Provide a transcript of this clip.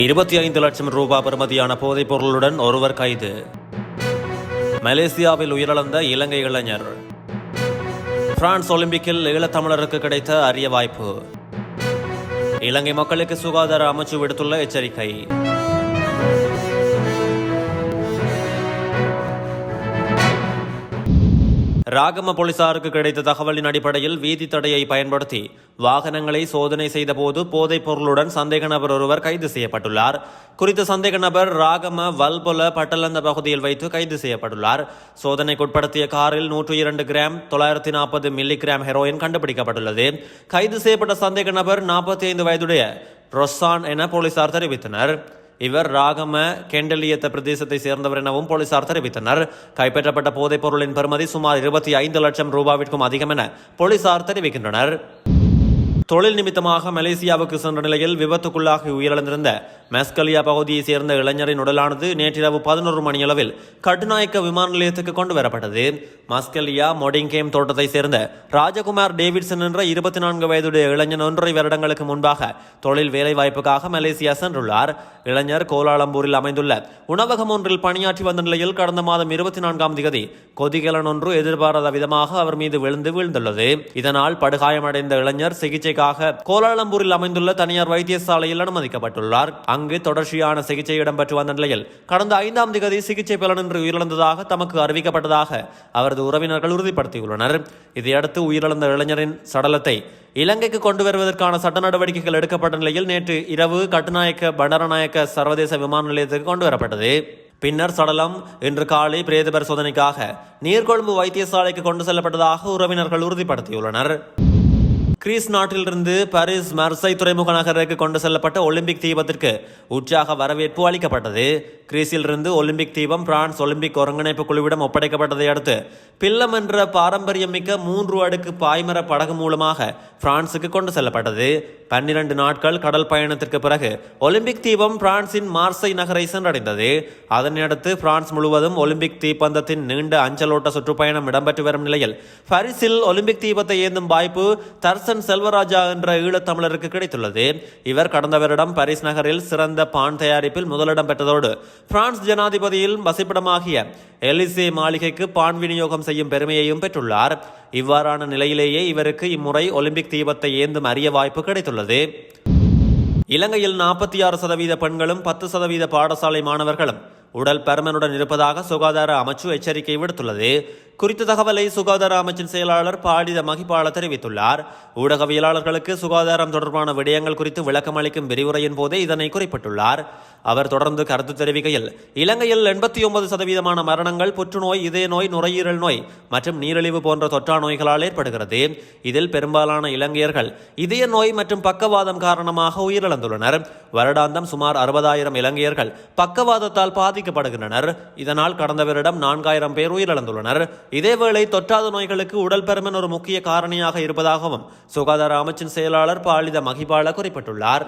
இருபத்தி ஐந்து லட்சம் ரூபாய் பெறுமதியான போதைப் பொருளுடன் ஒருவர் கைது. மலேசியாவில் உயிரிழந்த இலங்கை இளைஞர். பிரான்ஸ் ஒலிம்பிக்கில் ஈழத்தமிழருக்கு கிடைத்த அரிய வாய்ப்பு. இலங்கை மக்களுக்கு சுகாதார அமைச்சு விடுத்துள்ள எச்சரிக்கை. ராகம போலீசாருக்கு கிடைத்த தகவலின் அடிப்படையில் வீதி தடையை பயன்படுத்தி வாகனங்களை சோதனை செய்தபோது போதைப் பொருளுடன் சந்தேக நபர் ஒருவர் கைது செய்யப்பட்டுள்ளார். குறித்த சந்தேக நபர் ராகம வல்பொல பட்டலந்த பகுதியில் வைத்து கைது செய்யப்பட்டுள்ளார். சோதனைக்குட்படுத்திய காரில் நூற்று இரண்டு கிராம் தொள்ளாயிரத்தி நாற்பது மில்லி கிராம் ஹெரோயின் கண்டுபிடிக்கப்பட்டுள்ளது. கைது செய்யப்பட்ட சந்தேக நபர் நாற்பத்தி ஐந்து வயதுடைய ரொசான் என போலீசார் தெரிவித்தனர். இவர் ராகம கெண்டலியத்த பிரதேசத்தை சேர்ந்தவர் எனவும் போலீசார் தெரிவித்தனர். கைப்பற்றப்பட்ட போதைப் பொருளின் பெறுமதி சுமார் இருபத்தி ஐந்து லட்சம் ரூபாவிற்கும் அதிகம் என போலீசார் தெரிவிக்கின்றனர். தொழில் நிமித்தமாக மலேசியாவுக்கு சென்ற நிலையில் விபத்துக்குள்ளாகி உயிரிழந்திருந்த மெஸ்கலியா பகுதியைச் சேர்ந்த இளைஞரின் உடலானது நேற்றிரவு பதினோரு மணியளவில் கட்டுநாயக்க விமான நிலையத்துக்கு கொண்டு வரப்பட்டது. மஸ்கலியா மொடிங்கேம் தோட்டத்தைச் சேர்ந்த ராஜகுமார் டேவிட்சன் என்ற இருபத்தி நான்கு வயதுடைய இளைஞன் ஒன்றரை வருடங்களுக்கு முன்பாக தொழில் வேலைவாய்ப்புக்காக மலேசியா சென்றுள்ளார். இளைஞர் கோலாலம்பூரில் அமைந்துள்ள உணவகம் ஒன்றில் பணியாற்றி வந்த நிலையில் கடந்த மாதம் இருபத்தி நான்காம் திகதி கொதிகலன் ஒன்று எதிர்பாராத விதமாக அவர் மீது விழுந்து வீழ்ந்துள்ளது. இதனால் படுகாயமடைந்த இளைஞர் சிகிச்சைக்காக கோலாலம்பூரில் அமைந்துள்ள தனியார் வைத்தியசாலையில் அனுமதிக்கப்பட்டுள்ளார். அங்கு தொடர்ச்சியான சிகிச்சை இடம்பெற்று வந்த நிலையில் கடந்த ஐந்தாம் திகதி சிகிச்சை பலனின்றி உயிரிழந்ததாக தமக்கு அறிவிக்கப்பட்டதாக அவரது உறவினர்கள் உறுதிப்படுத்தியுள்ளனர். இதையடுத்து உயிரிழந்த இளைஞரின் சடலத்தை இலங்கைக்கு கொண்டு வருவதற்கான சட்ட நடவடிக்கைகள் எடுக்கப்பட்ட நிலையில் நேற்று இரவு கட்டுநாயக்க பண்டரநாயக்க சர்வதேச விமான நிலையத்துக்கு கொண்டு வரப்பட்டது. பின்னர் சடலம் இன்று காலை பிரேத பரிசோதனைக்காக நீர்கொழும்பு வைத்தியசாலைக்கு கொண்டு செல்லப்பட்டதாக உறவினர்கள் உறுதிப்படுத்தியுள்ளனர். கிரீஸ் நாட்டிலிருந்து பாரிஸ் மர்சை துறைமுக நகருக்கு கொண்டு செல்லப்பட்ட ஒலிம்பிக் தீபத்திற்கு உற்சாக வரவேற்பு அளிக்கப்பட்டது. கிரீஸிலிருந்து ஒலிம்பிக் தீபம் பிரான்ஸ் ஒலிம்பிக் ஒருங்கிணைப்பு குழுவிடம் ஒப்படைக்கப்பட்டதை அடுத்து பில்லம் என்ற பாரம்பரியமிக்க மூன்று அடுக்கு பாய்மர படகு மூலமாக பிரான்சுக்கு கொண்டு செல்லப்பட்டது. பன்னிரண்டு நாட்கள் கடல் பயணத்திற்கு பிறகு ஒலிம்பிக் தீபம் பிரான்சின் மார்சை நகரை சென்றடைந்தது. அதனையடுத்து பிரான்ஸ் முழுவதும் ஒலிம்பிக் தீப்பந்தத்தின் நீண்ட அஞ்சலோட்ட சுற்றுப்பயணம் இடம்பெற்று வரும் நிலையில் பாரிஸில் ஒலிம்பிக் தீபத்தை ஏந்தும் வாய்ப்பு அரசன் செல்வராஜா என்ற ஈழத்தமிழருக்கு கிடைத்துள்ளது. இவர் கடந்த வருடம் பாரிஸ் நகரில் சிறந்த பான் தயாரிப்பில் முதலிடம் பெற்றதோடு பிரான்ஸ் ஜனாதிபதியில் வசிப்பிடமாகிய எலிசே மாளிகைக்கு பான் விநியோகம் செய்யும் பெருமையையும் பெற்றுள்ளார். இவ்வாறான நிலையிலேயே இவருக்கு இம்முறை ஒலிம்பிக் தீபத்தை ஏந்தும் அரிய வாய்ப்பு கிடைத்துள்ளது. இலங்கையில் நாற்பத்தி ஆறு சதவீத பெண்களும் பத்து சதவீத பாடசாலை மாணவர்களும் உடல் பருமனுடன் இருப்பதாக சுகாதார அமைச்சு எச்சரிக்கை விடுத்துள்ளது. குறித்த தகவலை சுகாதார அமைச்சின் செயலாளர் பாடித மகிபால தெரிவித்துள்ளார். ஊடகவியலாளர்களுக்கு சுகாதாரம் தொடர்பான விடயங்கள் குறித்து விளக்கம் அளிக்கும் விரிவுரையின் போதே இதனை குறிப்பிட்டுள்ளார். அவர் தொடர்ந்து கருத்து தெரிவிக்கையில் இலங்கையில் எண்பத்தி ஒன்பது சதவீதமான மரணங்கள் புற்றுநோய் இதய நோய் நுரையீரல் நோய் மற்றும் நீரிழிவு போன்ற தொற்றா நோய்களால் ஏற்படுகிறது. இதில் பெரும்பாலான இலங்கையர்கள் இதய நோய் மற்றும் பக்கவாதம் காரணமாக உயிரிழந்துள்ளனர். வருடாந்தம் சுமார் அறுபதாயிரம் இலங்கையர்கள் பக்கவாதத்தால் பாதி பாதிக்கப்படுகின்றனர். இதனால் கடந்த வருடம் நான்காயிரம் பேர் உயிரிழந்துள்ளனர். இதேவேளை தொற்றாத நோய்களுக்கு உடல் பருமன் ஒரு முக்கிய காரணியாக இருப்பதாகவும் சுகாதார அமைச்சின் செயலாளர் பாலித மகிபால குறிப்பிட்டுள்ளார்.